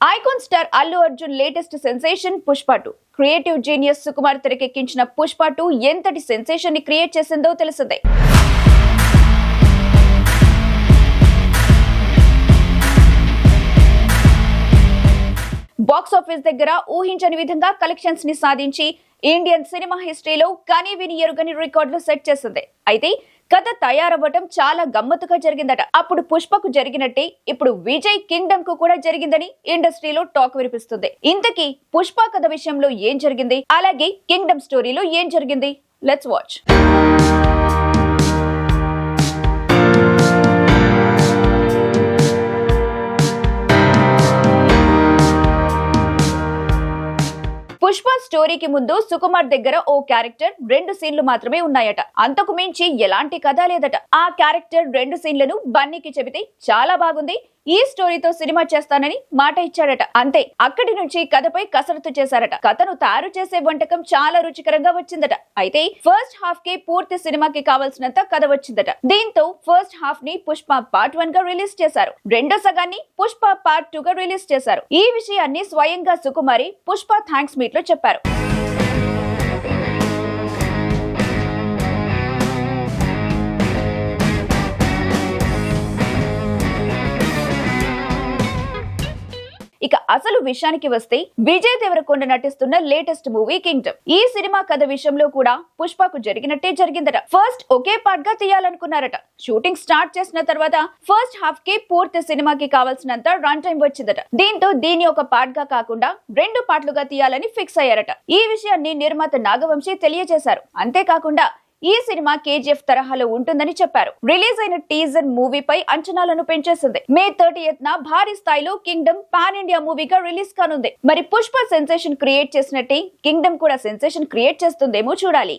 Icon star Allu Arjun latest sensation Pushpa two creative genius Sukumar తెరకెక్కించిన Pushpa two ఎంతటి సెన్సేషన్ని create చేసిందో తెలిసిందే. Box office దగ్గర ఊహించని విధంగా కలెక్షన్స్ని సాధించి ఇండియన్ సినిమా హిస్టరీలో కనీ విని ఎరుగని రికార్డులు సెట్ చేసింది. అయితే కథ తయారవ్వటం చాలా గమ్మత్తుగా జరిగిందట. అప్పుడు పుష్పకు జరిగినట్టే ఇప్పుడు విజయ్ కింగ్డమ్కు కూడా జరిగిందని ఇండస్ట్రీలో టాక్ వినిపిస్తుంది. ఇంతకీ పుష్ప కథ విషయంలో ఏం జరిగింది? అలాగే కింగ్డమ్ స్టోరీలో ఏం జరిగింది? లెట్స్ వాచ్ పుష్ప స్టోరీకి ముందు సుకుమార్ దగ్గర ఓ క్యారెక్టర్ రెండు సీన్లు మాత్రమే ఉన్నాయట. అంతకు మించి ఎలాంటి కథ లేదట. ఆ క్యారెక్టర్ రెండు సీన్లను బన్నీకి చెబితే చాలా బాగుంది. ఈ స్టోరీతో సినిమా చేస్తానని మాట ఇచ్చాడట. అంతే అక్కడి నుంచి కథపై కసరత్తు చేశారట. కథను తయారు చేసే వంటకం చాలా రుచికరంగా వచ్చిందట. అయితే ఫస్ట్ హాఫ్కి పూర్తి సినిమాకి కావాల్సినంత కథ వచ్చిందట. దీంతో ఫస్ట్ హాఫ్ని పుష్ప పార్ట్ వన్గా రిలీజ్ చేశారు. రెండో సగాన్ని పుష్ప పార్ట్ టూ గా రిలీజ్ చేశారు. ఈ విషయాన్ని స్వయంగా సుకుమారి పుష్ప థ్యాంక్స్ మీట్లో చెప్పారు. ఇక అసలు విషయానికి వస్తే విజయ్ దేవరకొండ నటిస్తున్న లేటెస్ట్ మూవీ కింగ్డమ్. ఈ సినిమా కథ విషయంలో కూడా పుష్పకు జరిగినట్టే జరిగిందట. ఫస్ట్ ఒకే పార్ట్గా తీయాలనుకున్నారట. షూటింగ్ స్టార్ట్ చేసిన తర్వాత ఫస్ట్ హాఫ్కి పూర్తి సినిమాకి కావాల్సినంత రన్ టైం వచ్చిందట. దీంతో దీని ఒక పార్ట్గా కాకుండా రెండు పార్ట్లుగా తీయాలని ఫిక్స్ అయ్యారట. ఈ విషయాన్ని నిర్మాత నాగవంశీ తెలియజేశారు. అంతేకాకుండా ఈ సినిమా కేజీఎఫ్ తరహాలో ఉంటుందని చెప్పారు. రిలీజ్ అయిన టీజర్ మూవీపై అంచనాలను పెంచేసింది. మే థర్టీ న భారీ స్థాయిలో కింగ్డమ్ పాన్ ఇండియా మూవీగా రిలీజ్ కానుంది. మరి పుష్ప సెన్సేషన్ క్రియేట్ చేసినట్టే కింగ్డమ్ కూడా సెన్సేషన్ క్రియేట్ చేస్తుందేమో చూడాలి.